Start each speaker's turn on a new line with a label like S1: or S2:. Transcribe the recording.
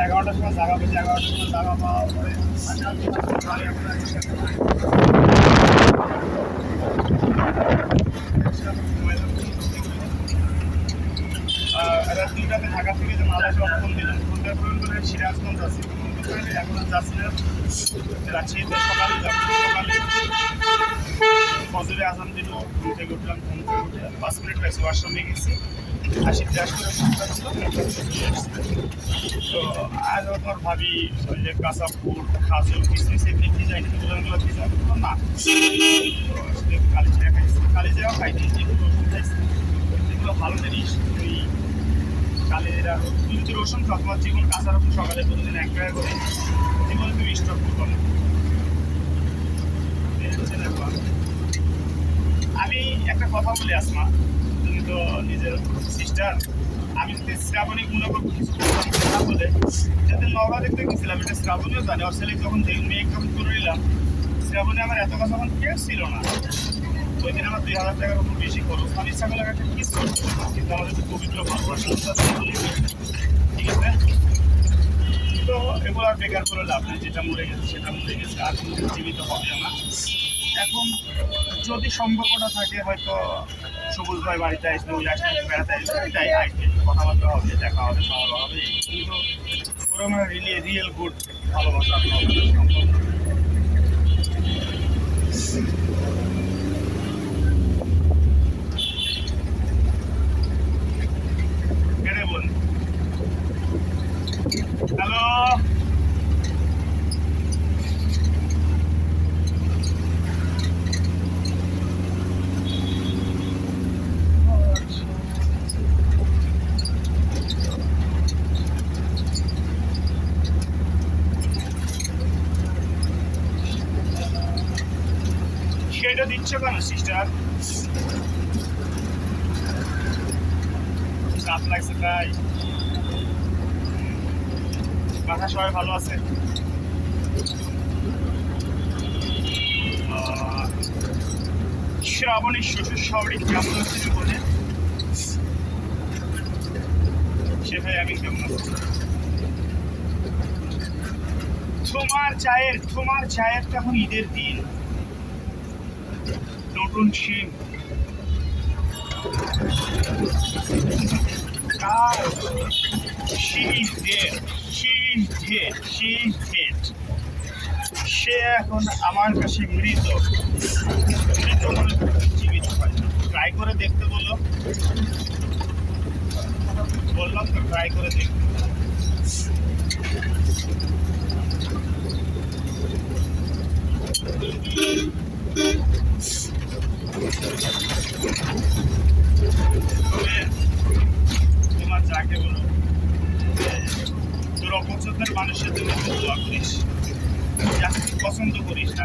S1: এগারোটার সময় জাগা পেয়েছি এগারোটার সময় জাগা পাওয়ার পরে দুইটাতে ঢাকা থেকে যে ফোন দিলাম ফোন পরে বলে সিরাজগঞ্জ আছে এখন যাচ্ছি না। রাজশাহীতে সকালে সকালে ফজরে আসাম দিল থেকে উঠলাম ঘুম থেকে উঠে পাঁচ মিনিট লাগছে ওয়াশরুমে গেছি। আসি ক্লাস করে তো আজ তোমার ভাবি, ওই যে কাঁচা ফুট খাজু কিসমিস এমনি কি যাই কি যায় না। কালি জিরা খাইছি। কালি যেগুলো খাইছি। এগুলো ভালো জিনিস, ওই কালি জিরা রসুন। জীবন কাঁচা রসুন সকালে প্রতিদিন এক করে, জীবনে তুমি স্টক করব না এই হচ্ছে ব্যাপার। আমি একটা কথা বলি আসমা। তুমি তো নিজের সিস্টার আমি যদি শ্রাবণী করব, কিছু না বলে। যেদিন নগা দেখতে গেছিলাম, এটা শ্রাবণীও জানে। ওর ছেলে যখন মেয়ে একদম করে নিলাম, শ্রাবণী আমার এত কথা তখন কেয়ার ছিল না। ওই দিন আমার দুই হাজার টাকার উপর বেশি খরচ। আমি ইচ্ছা করলে একটা কিন্তু আমাদের তো পবিত্র ঠিক আছে? তো এগুলো আর বেকার করে লাভ নেই। যেটা মরে গেছে, সেটা মরে গেছে। আর জীবিত হবে না। এখন যদি সম্পর্কটা থাকে, হয়তো সবুজ ভাই বাড়িতে আসবে ওই আসবে বেড়াতে আসবে, এটাই আসবে কথাবার্তা হবে, দেখা হবে, খাওয়া হবে, কিন্তু ওরকম রিয়েল গুড ভালোবাসা সেটা দিচ্ছ কেন সিস্টার চাপ লাগছে তাই। বাসা সবাই ভালো আছে? আহ, শ্রাবণী শ্বশুর শাশুড়ি কেমন আছে বলে? সে ভাই আমি কেমন আছি? তোমার চায়ের তোমার চায়ের এখন ঈদের দিন। নতুন শিম She is dead. She is dead. She is dead. সে এখন আমার কাছে মৃত মৃত মানুষের জন্য দোয়া করিস। যাকে পছন্দ করিস না।